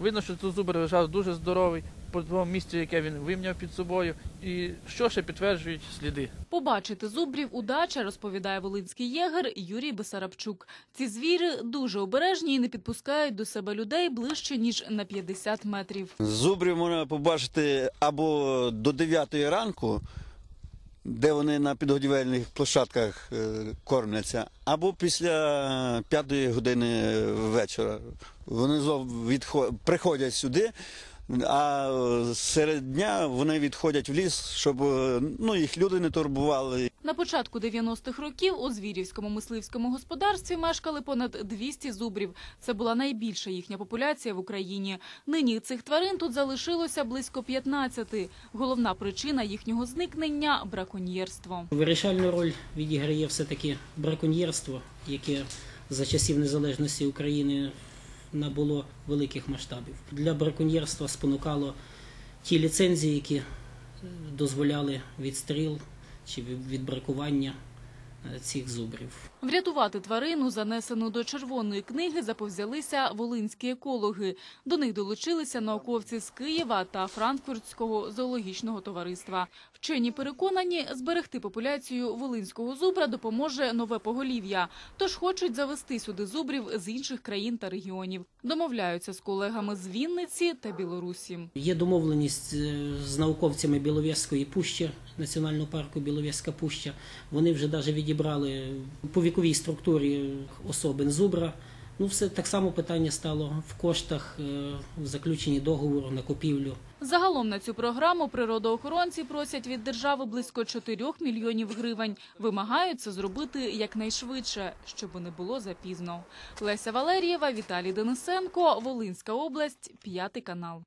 Видно, що тут зубр лежав дуже здоровий, по тому місцю, яке він вимняв під собою, і що ще підтверджують сліди. Побачити зубрів удача, розповідає волинський єгер Юрій Бесарабчук. Ці звірі дуже обережні і не підпускають до себе людей ближче ніж на 50 метрів. Зубрів можна побачити або до 9 ранку, де вони на підгодівельних площадках е, кормляться, або після п'ятої години вечора. Вони знов відход... приходять сюди, а серед дня вони відходять в ліс, щоб е, ну, їх люди не турбували. На початку 90-х років у Звірівському мисливському господарстві мешкали понад 200 зубрів. Це була найбільша їхня популяція в Україні. Нині цих тварин тут залишилося близько 15. Головна причина їхнього зникнення – браконьєрство. Вирішальну роль відіграє все-таки браконьєрство, яке за часів незалежності України набуло великих масштабів. Для браконьєрства спонукало ті ліцензії, які е, дозволяли відстріл чи від- відбракування е, цих зубрів. Врятувати тварину, занесену до червоної книги, заповзялися волинські екологи. До них долучилися науковці з Києва та Франкфуртського зоологічного товариства. Вчені переконані, зберегти популяцію волинського зубра допоможе нове поголів'я. Тож хочуть завести сюди зубрів з інших країн та регіонів. Домовляються з колегами з Вінниці та Білорусі. Є домовленість е, з науковцями Білов'язської пущі, Національного парку Білов'язька пуща. Вони вже навіть відібрали по віковій структурі особин зубра. Ну, все так само питання стало в коштах, е, в заключенні договору на купівлю. Загалом на цю програму природоохоронці просять від держави близько 4 мільйонів гривень. Вимагають це зробити якнайшвидше, щоб не було запізно. Леся Валерієва, Віталій Денисенко, Волинська область, п'ятий канал.